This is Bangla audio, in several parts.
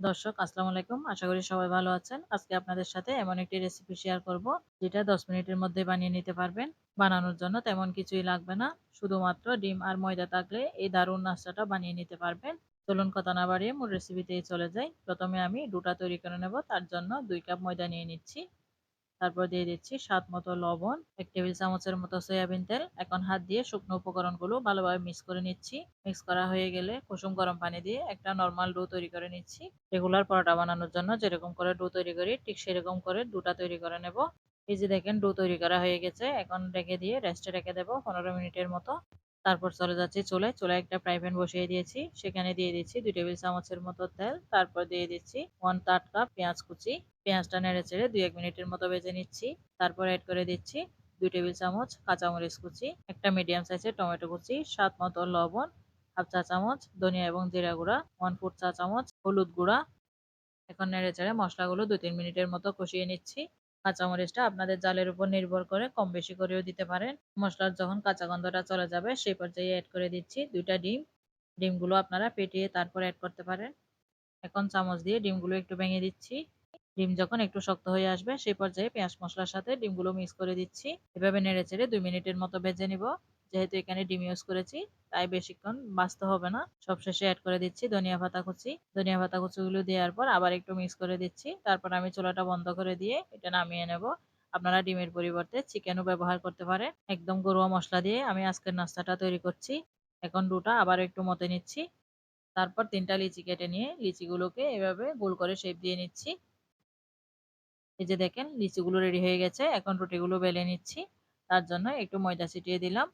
দর্শক, আসসালামু আলাইকুম। আশা করি সবাই ভালো আছেন। আজকে আপনাদের সাথে এমন একটি রেসিপি শেয়ার করব, যেটা 10 মিনিটের মধ্যে বানিয়ে নিতে পারবেন। বানানোর জন্য তেমন কিছুই লাগবে না। শুধুমাত্র ডিম আর ময়দা থাকলে এই দারুণ নাস্তাটা বানিয়ে নিতে পারবেন। চলুন কথা না বাড়িয়ে মূল রেসিপিতেই চলে যাই। প্রথমে আমি দুটা তৈরি করে নেব। তার জন্য দুই কাপ ময়দা নিয়ে নিচ্ছি। তারপর দিয়ে দিচ্ছি স্বাদ মতো লবণ, এক টেবিল চামচের মতো সয়াবিন তেল, এখন হাত দিয়ে শুকনো উপকরণগুলো ভালোভাবে মিক্স করে নিচ্ছি। মিক্স করা হয়ে গেলে কুসুম গরম পানি দিয়ে একটা নর্মাল ডো তৈরি করে নিচ্ছি। রেগুলার পরোটা বানানোর জন্য যেরকম করে ডো তৈরি করি, ঠিক সেরকম করে ডোটা তৈরি করে নেব। এই যে দেখেন ডো তৈরি করা হয়ে গেছে, এখন রেখে দিয়ে রেস্টে রেখে দেবো পনেরো মিনিটের মতো। তারপর চলে যাচ্ছি চুলায়। চুলায় একটা ফ্রাই প্যান বসিয়ে দিয়েছি। সেখানে দিয়ে দিচ্ছি দুই টেবিল চামচের মতো তেল। তারপর দিয়ে দিচ্ছি ওয়ান থার্ড কাপ পেঁয়াজ কুচি। পেঁয়াজটা নেড়ে চেড়ে দুই এক মিনিটের মতো ভেজে নিচ্ছি। তারপর অ্যাড করে দিচ্ছি দুই টেবিল চামচ কাঁচামরিচ কুচি, একটা মিডিয়াম সাইজের টমেটো কুচি, স্বাদ মতো লবণ হাফ চা চামচ, ধনিয়া এবং জিরা গুঁড়া ওয়ান ফোর চা চামচ হলুদ গুঁড়া। এখন নেড়ে চেড়ে মশলাগুলো দু তিন মিনিটের মতো কষিয়ে নিচ্ছি। কাঁচামরিচটা আপনাদের জালের উপর নির্ভর করে কম বেশি করেও দিতে পারেন। মশলার যখন কাঁচা গন্ধটা চলে যাবে, সেই পর্যায়ে অ্যাড করে দিচ্ছি দুইটা ডিম। ডিমগুলো আপনারা পেটিয়ে তারপর অ্যাড করতে পারেন। এখন চামচ দিয়ে ডিমগুলো একটু ভেঙে দিচ্ছি। ডিম যখন একটু শক্ত হয়ে আসবে, সেই পর্যায়ে পেঁয়াজ মশলার সাথে ডিমগুলো মিক্স করে দিচ্ছি। এভাবে নেড়ে চেড়ে দুই মিনিটের মতো ভেজে নিব। যেহেতু এখানে ডিম ইউজ করেছি, তাই বেশিক্ষণ বাঁচতে হবে না। সবশেষে অ্যাড করে দিচ্ছি ধনিয়া পাতা কুচি। ধনিয়া পাতা কুচিগুলো দেওয়ার পর আবার একটু মিক্স করে দিচ্ছি। তারপর আমি চুলাটা বন্ধ করে দিয়ে এটা নামিয়ে নেব। আপনারা ডিমের পরিবর্তে চিকেনও ব্যবহার করতে পারেন। একদম গরুয়া মশলা দিয়ে আমি আজকের নাস্তাটা তৈরি করছি। এখন দুটা আবার একটু মতে নিচ্ছি। তারপর তিনটা লিচি কেটে নিয়ে লিচিগুলোকে এভাবে গোল করে শেপ দিয়ে নিচ্ছি। এই যে দেখেন, লিচিগুলো রেডি হয়ে গেছে। এখন রুটিগুলো বেলে নিচ্ছি। তার জন্য একটু ময়দা ছিটিয়ে দিলাম।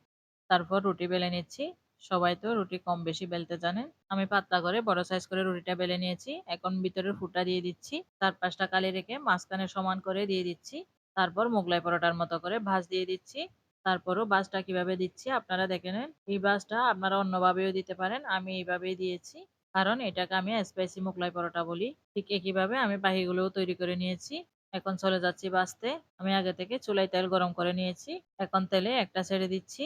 তারপর রুটি বেলে নিচ্ছি। সবাই তো রুটি কম বেশি বেলতে জানেন আমি পাতলা করে বড় সাইজ করে রুটিটা বেলে নিয়েছি। এখন ভিতরের ফুটা দিয়ে দিচ্ছি। চার পাঁচটা কালি রেখে মাঝখানে সমান করে দিয়ে দিচ্ছি। তারপর মোগলাই পরোটার মতো করে ভাজ দিয়ে দিচ্ছি। তারপরও বাসটা কীভাবে দিচ্ছি আপনারা দেখে নেন। এই বাসটা আপনারা অন্যভাবেও দিতে পারেন। আমি এইভাবেই দিয়েছি। কারণ এটাকে আমি স্পাইসি মোগলাই পরোটা বলি। ঠিক একইভাবে আমি বাহিগুলোও তৈরি করে নিয়েছি। এখন চলে যাচ্ছি বাঁচতে আমি আগে থেকে চুলাই তেল গরম করে নিয়েছি। এখন তেলে একটা ছেড়ে দিচ্ছি।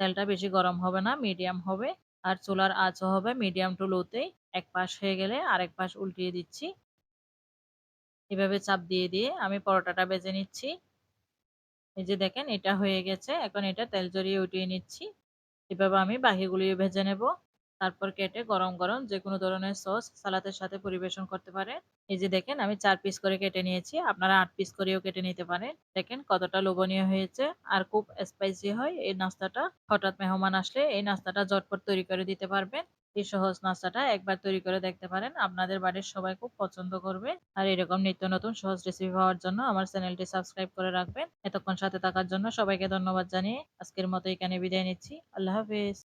তেলটা বেশি গরম হবে না মিডিয়াম হবে। আর চুলার আঁচও হবে মিডিয়াম টু লোতেই এক পাশ হয়ে গেলে আরেক পাশ উল্টিয়ে দিচ্ছি। এভাবে চাপ দিয়ে দিয়ে আমি পরোটাটা বেজে নিচ্ছি। এই যে দেখেন, এটা হয়ে গেছে। এখন এটা তেল জড়িয়ে উঠিয়ে নিচ্ছি। এভাবে আমি বাকিগুলিও ভেজে নেব। তারপর কেটে গরম গরম যে কোনো ধরনের সস সালাতের সাথে পরিবেশন করতে পারেন। এই যে দেখেন আমি চার পিস করে কেটে নিয়েছি, আপনারা আট পিস করেও কেটে নিতে পারেন। দেখেন কতটা লোভনীয় হয়েছে আর খুব স্পাইসি হয়। এই নাস্তাটা হঠাৎ মেহমান আসলে এই নাস্তাটা ঝটপট তৈরি করে দিতে পারবেন। এই সহজ নাস্তাটা একবার তৈরি করে দেখতে পারেন। আপনাদের বাড়ির সবাই খুব পছন্দ করবে। আর এরকম নিত্য নতুন সহজ রেসিপি পাওয়ার জন্য আমার চ্যানেলটি সাবস্ক্রাইব করে রাখবেন। এতক্ষণ সাথে থাকার জন্য সবাইকে ধন্যবাদ জানিয়ে আজকের মতো এখানে বিদায় নিচ্ছি। আল্লাহ হাফিজ।